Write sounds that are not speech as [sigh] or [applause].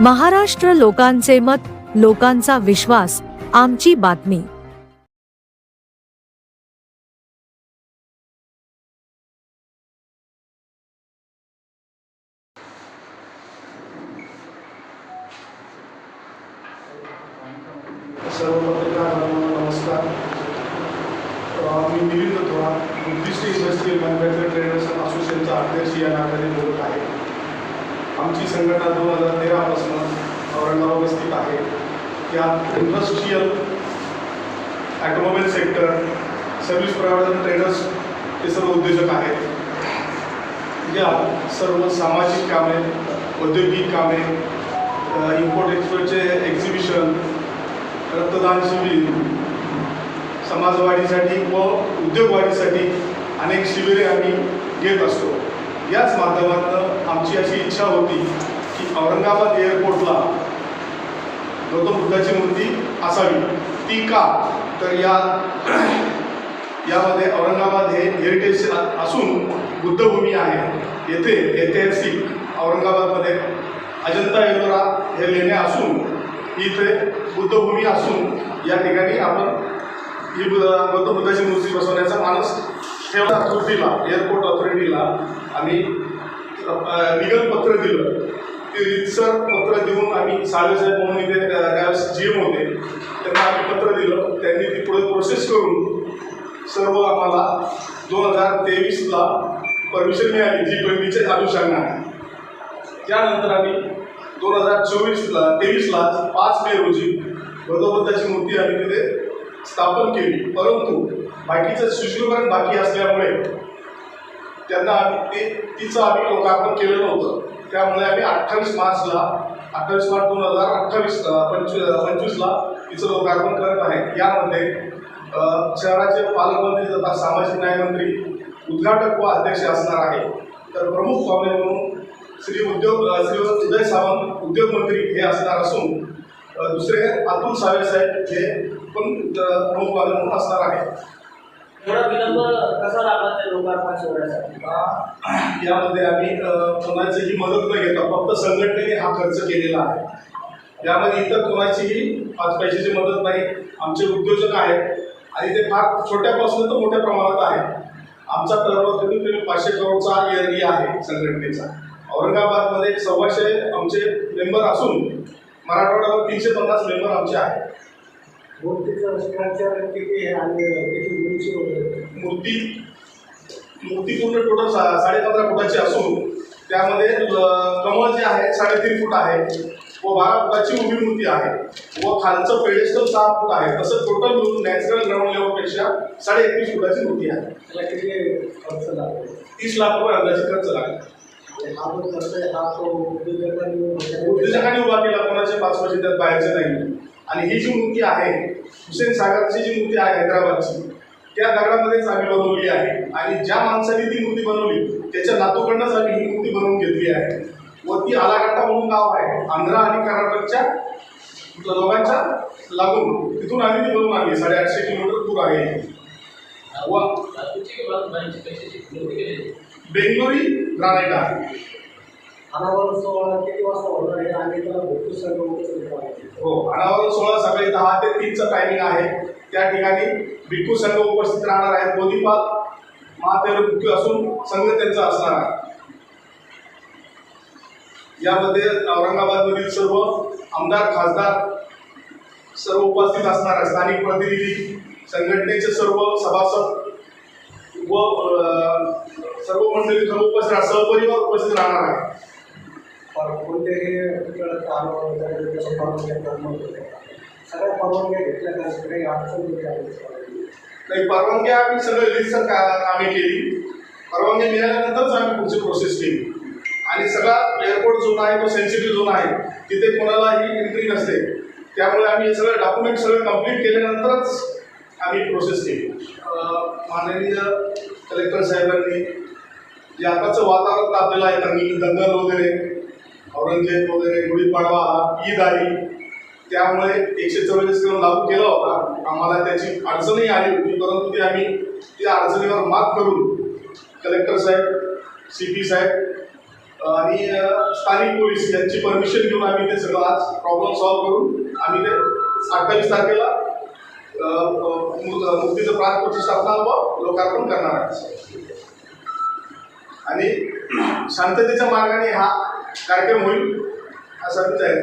महाराष्ट्र लोकांचे मत लोकांचा विश्वास आमची बातमी. सर्व पत्रकारांना नमस्कार. मी Milind Thora Buddhist industrial manufacture traders असोसिएशनचा अध्यक्ष या नात्याने बोलत आहे. आमची संघटना दोन हजार तेरापासून औरंगाबाद स्थित आहे. यात industrial automobile sector service provider traders हे सर्व उद्योजक आहेत. या सर्व सामाजिक कामे औद्योगिक कामे इम्पोर्ट एक्सपोर्टचे एक्झिबिशन रक्तदान शिबिर समाजवाढीसाठी व उद्योगवाढीसाठी अनेक शिबिरे आम्ही घेत असतो. याच माध्यमातून आमची अशी इच्छा होती की औरंगाबाद एअरपोर्टला गौतम बुद्धाची मूर्ती असावी. ती का? तर या [clears throat] यामध्ये औरंगाबाद हे हेरिटेज असून बुद्धभूमी आहे. येथे ऐतिहासिक औरंगाबादमध्ये अजंता एलोरा हे लेणे असून इथे बुद्धभूमी असून या ठिकाणी आपण ही बुद्ध गौतम बुद्धाची मूर्ती बसवण्याचा मानस सेवा अथॉरिटीला एअरपोर्ट अथॉरिटीला आम्ही लिगल पत्र दिलं. ते रितसर पत्र देऊन आम्ही साहेब म्हणून इथे त्यावेळेस जी एम होते. त्यांना आम्ही पत्र दिलं. त्यांनी ती पुढे प्रोसेस करून सर्व आम्हाला दोन हजार तेवीसला परमिशन मिळाली जी ट्वेंटीच्या अनुषंगाने त्यानंतर आम्ही दोन हजार चोवीसला तेवीसला पाच मे रोजी भगवंताची मूर्ती आम्ही तिथे स्थापन केली. परंतु बाकीचं सुशृंखलन बाकी असल्यामुळे त्यांना आम्ही ते तिचं आम्ही लोकार्पण केलं नव्हतं त्यामुळे आम्ही अठ्ठावीस मार्चला अठ्ठावीस मार्च दोन हजार अठ्ठावीस पंचवीस पंचवीसला तिचं लोकार्पण करत आहे. यामध्ये शहराचे पालकमंत्री तथा सामाजिक न्यायमंत्री उद्घाटक व अध्यक्ष असणार आहे तर प्रमुख पाहुणे म्हणून श्री उद्योग श्री उदय सावंत उद्योगमंत्री हे असणार असून दुसरे अतुल सावे साहेब हे पण प्रमुख पाहुणे म्हणून असणार आहे थोडा विलंब कसा लागला त्या लोकांना सोडण्यासाठी यामध्ये आम्ही कोणाचीही मदत न घेता फक्त संघटनेने हा खर्च केलेला आहे. यामध्ये इतर कोणाचीही पाच पैशाची मदत नाही. आमचे उद्योजक आहेत. आणि ते फार छोट्यापासून तर मोठ्या प्रमाणात आहे आमचा टर्नओव्हर कमीत कमी पाचशे करोडचा इयरली आहे संघटनेचा. औरंगाबादमध्ये सव्वाशे आमचे मेंबर असून मराठवाड्यावर तीनशे पन्नास मेंबर आमचे आहेत. मूर्तीचं किती आणि मूर्ती मूर्ती पूर्ण टोटल सा साडे पंधरा फुटाची असून त्यामध्ये कमळ जे आहे साडेतीन फूट आहे व बारा फुटाची उभी मूर्ती आहे व खालचं पेडेस्टल सहा फूट आहे. तसं टोटल मिळून नॅचरल ग्राउंड लेवलपेक्षा साडे एकवीस फुटाची मूर्ती आहे. त्याला किती खर्च लागतो? तीस लाख रुपये अंदाजे खर्च लागेल. हा जो खर्च आहे हा तो उद्योजकांनी उभा कोणाचे पाच पैसे त्यात बाहेरचे नाही. आणि ही जी मूर्ती आहे हुसेन सागरची जी मूर्ती आहे हैदराबादची त्या दगडामध्येच आम्ही बनवली आहे. आणि ज्या माणसाने ती मूर्ती बनवली त्याच्या नातूकडनंच आम्ही ही मूर्ती बनवून घेतली आहे. व ती आलाकाटा म्हणून गाव आहे. आंध्रा आणि कर्नाटकच्या दोघांच्या लागून तिथून आम्ही ती बनवून आणली. साडेआठशे किलोमीटर दूर आहे. व. बेंगलोरी ग्रानाईट आहे? अनावरण सोहळा किती वाजता होणार आहे आणि त्याला भरपूर उपस्थित हो अनावरण सोहळा सकाळी दहा ते तीनचं टायमिंग आहे. त्या ठिकाणी भिक्खू संघ उपस्थित राहणार आहेत. बोधीपाल महादेव भिक्खू असून संघ त्यांचा असणार आहे. यामध्ये औरंगाबादमधील सर्व आमदार खासदार सर्व उपस्थित असणार आहे स्थानिक प्रतिनिधी संघटनेचे सर्व सभासद व सर्व मंडळी सर्व उपस्थित सहपरिवार उपस्थित राहणार आहे वगैरे त्याचं करणं वगैरे. सगळ्या परवानग्या घेतल्या नाही काही अडचण नाही आली. नाही परवानगी आम्ही सगळं लिस्ट आम्ही केली. परवानगी मिळाल्यानंतरच आम्ही पुढची प्रोसेस केली. आणि सगळा एअरपोर्ट झोन आहे तो सेन्सिटिव्ह झोन आहे. तिथे कोणालाही एंट्री नसते. त्यामुळे आम्ही हे सगळं डॉक्युमेंट सगळं कंप्लीट केल्यानंतरच आम्ही प्रोसेस केली. माननीय कलेक्टर साहेबांनी जे आताचं वातावरण तापलेलं आहे दंगल वगैरे औरंगजेब वगैरे गुढीपाडवा ईद आली त्यामुळे एकशे चव्वेचाळीस कलम लागू केला होता. आम्हाला त्याची अडचणही आली होती परंतु ते आम्ही त्या अडचणीवर मात करून कलेक्टर साहेब सी पी साहेब आणि स्थानिक पोलीस यांची परमिशन घेऊन आम्ही ते सगळं आज प्रॉब्लेम सॉल्व्ह करून आम्ही ते अठ्ठावीस तारखेला मुक्तीचं प्राण प्रतिष्ठापना व लोकार्पण करणार आहे आणि शांततेच्या मार्गाने हा कार्यक्रम होईल असा विचार आहे.